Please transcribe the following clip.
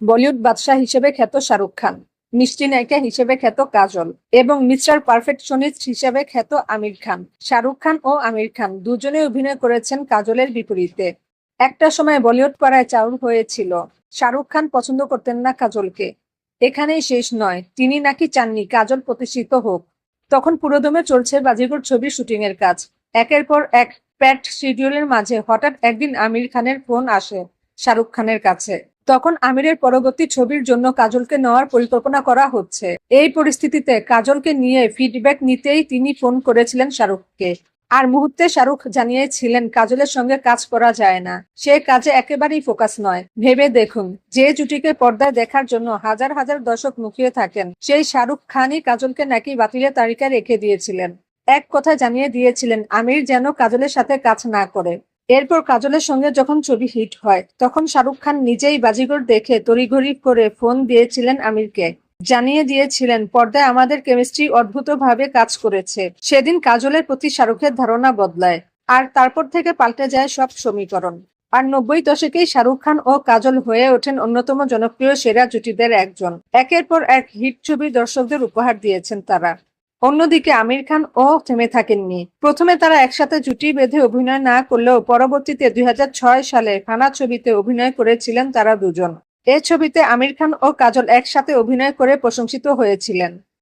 বলিউড বাদশাহ হিসেবে খ্যাত শাহরুখ খান, মিষ্টি নায়িকা হিসেবে খ্যাত কাজল এবং মিস্টার পারফেক্ট পারফেকশনিস্ট হিসেবে খ্যাত আমির খান। শাহরুখ খান ও আমির খান দুজনে অভিনয় করেছেন কাজলের বিপরীতে। একটা সময় বলিউড পাড়ায় চাউর হয়েছিল। শাহরুখ খান পছন্দ করতেন না কাজলকে। এখানেই শেষ নয়, তিনি নাকি চাননি, কাজল প্রতিষ্ঠিত হোক। তখন পুরোদমে চলছে বাজিগর ছবির শুটিং এর কাজ। একের পর এক প্যাট শিডিউলের মাঝে হঠাৎ একদিন আমির খানের ফোন আসে শাহরুখ খানের কাছে। তখন আমিরের পরবর্তী ছবির জন্য কাজলকে নেওয়ার পরিকল্পনা করা হচ্ছে। এই পরিস্থিতিতে কাজলকে নিয়ে ফিডব্যাক নিতেই তিনি ফোন করেছিলেন শাহরুখকে। আর মুহূর্তে শাহরুখ জানিয়েছিলেন, কাজলের সঙ্গে কাজ করা যায় না। সে কাজে একেবারেই ফোকাস নয়। ভেবে দেখুন, যে জুটিকে পর্দায় দেখার জন্য হাজার হাজার দর্শক মুখিয়ে থাকেন, সেই শাহরুখ খানই কাজলকে নাকি বাতিলের তালিকায় রেখে দিয়েছিলেন। এক কথা জানিয়ে দিয়েছিলেন, আমির যেন কাজলের সাথে কাজ না করে। এরপর কাজলের সঙ্গে যখন ছবি হিট হয়, তখন শাহরুখ খান নিজেই বাজিগর দেখে তড়িঘড়ি করে ফোন দিয়েছিলেন আমিরকে। জানিয়ে দিয়েছিলেন, পর্দায় আমাদের কেমিস্ট্রি অদ্ভুতভাবে কাজ করেছে। সেদিন কাজলের প্রতি শাহরুখের ধারণা বদলায়। আর তারপর থেকে পাল্টে যায় সব সমীকরণ। আর নব্বই দশকেই শাহরুখ খান ও কাজল হয়ে ওঠেন অন্যতম জনপ্রিয় সেরা জুটিদের একজন। একের পর এক হিট ছবি দর্শকদের উপহার দিয়েছেন তারা। অন্যদিকে আমির খান ও থেমে থাকেননি। প্রথমে তারা একসাথে জুটি বেঁধে অভিনয় না করলেও পরবর্তীতে দুই হাজার ছয় সালে ফানা ছবিতে অভিনয় করেছিলেন তারা দুজন। এ ছবিতে আমির খান ও কাজল একসাথে অভিনয় করে প্রশংসিত হয়েছিলেন।